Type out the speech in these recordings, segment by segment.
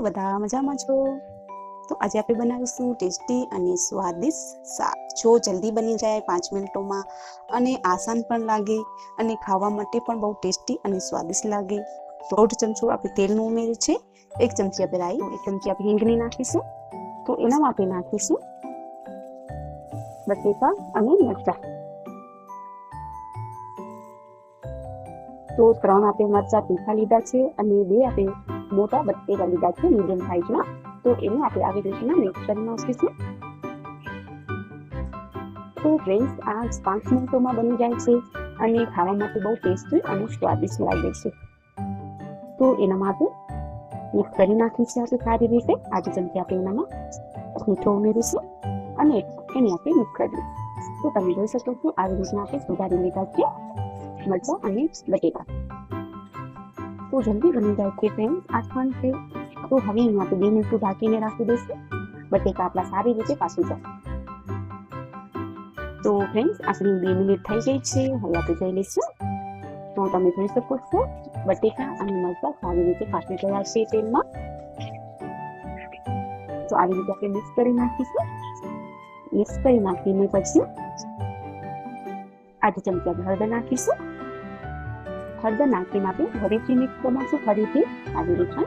બધા મજામાં છો? તો આજે આપણે બનાવીશું ટેસ્ટી અને સ્વાદિષ્ટ શાક. જો જલ્દી બની જાય પાંચ મિનિટોમાં અને આસાન પણ લાગે અને ખાવા માટે પણ બહુ ટેસ્ટી અને સ્વાદિષ્ટ લાગે. દોઢ ચમચો આપણે તેલનું ઉમેર્યું છે. એક ચમચી આપણે રાઈ, એક ચમચી આપણે હિંગની નાખીશું. તો એનામાં આપણે નાખીશું બટેકા અને મરચાં. તો ત્રણ આપણે મરચાં તીખા લીધા છે અને બે આપણે મોટા બટેકા લીધા છે મીડિયમ સાઈઝમાં તો એને આપણે આવી રીતના મિક્સ કરી નાખીશું તો ફ્રેન્ડ્સ આ પાંચ મિનિટોમાં બની જાય છે અને ખાવા માટે બહુ ટેસ્ટી અને સ્વાદિષ્ટ લાગે છે. તો એના માટે મિક્સ કરી નાખીશું આપણે સારી રીતે. આજે જેમથી આપણે એનામાં મીઠો ઉમેરીશું અને એને આપણે મિક્સ કરી તો તમે જોઈ શકો છો, આવી રીતના આપણે સુધારી લીધા છે મરચાં અને બટેકા તો જલ્દી બની જાય છે ફ્રેન્ડ આસમાન છે. તો હવે એનું આપણે બે મિનિટ ઢાંકીને રાખી દઈશું. બટેકા આપણા સારી રીતે પાસું જાય તો ફ્રેન્ડ્સ આપણી બે મિનિટ થઈ ગઈ છે. હવે આપણે જોઈ લઈશું. તો તમે જોઈ શકો છો, બટેકા અને મરચા સારી રીતે પાકી ગયા છે તેલમાં. તો આવી રીતે આપણે મિક્સ કરી નાખીશું. મિક્સ કરી નાખીને પછી આધી ચમચી હળદર નાખીશું હળદર નાખીને આપણે ફરીથી મિક્સ બનાવશું ફરીથી આવી રીતના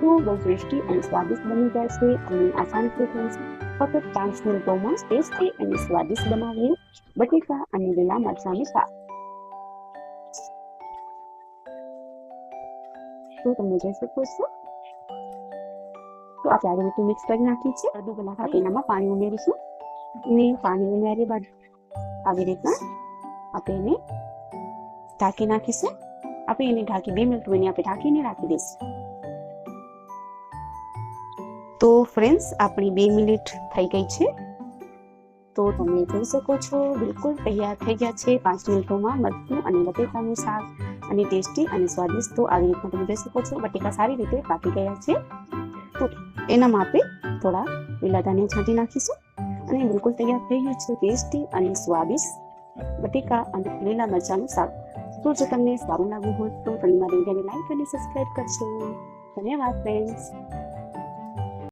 તો બહુ ટેસ્ટી અને સ્વાદિષ્ટ બની જાય છે અને આસાનીથી થઈ છે. ફક્ત પાંચ મિનિટોમાં ટેસ્ટી અને સ્વાદિષ્ટ બનાવીએ. બટેકા અને લીલા મરચાંનું શાક. તો તમે જોઈ શકો છો? તો આપણે આવી રીતે મિક્સ કરી નાખી છે. અડધું કલાક આપણે એનામાં પાણી ઉમેરીશું. અને પાણી ઉમેર્યા બાદ આવી રીતના આપણે એને ઢાંકી નાખીશું. આપણે એને ઢાંકી બે મિનિટ બની આપણે ઢાંકીને રાખી દઈશું. તો ફ્રેન્ડ્સ આપણી બે મિનિટ થઈ ગઈ છે. તો તમે જોઈ શકો છો, બિલકુલ તૈયાર થઈ ગયા છે પાંચ મિનિટોમાં મરચું અને બટેકાનું શાક અને ટેસ્ટી અને સ્વાદિષ્ટ તો આવી રીતના તમે જોઈ શકો છો. બટેકા સારી રીતે પાકી ગયા છે. તો એનામાં આપણે થોડા લીલા ધાન્ય છાંટી નાખીશું અને બિલકુલ તૈયાર થઈ ગયું છે ટેસ્ટી અને સ્વાદિષ્ટ બટેકા અને લીલા મરચાંનું શાક. તો જો તમને સારું લાગ્યું હોય તો તમે મારી વિડીયોને લાઈક અને સબસ્ક્રાઈબ કરશો ધન્યવાદ ફ્રેન્ડ્સ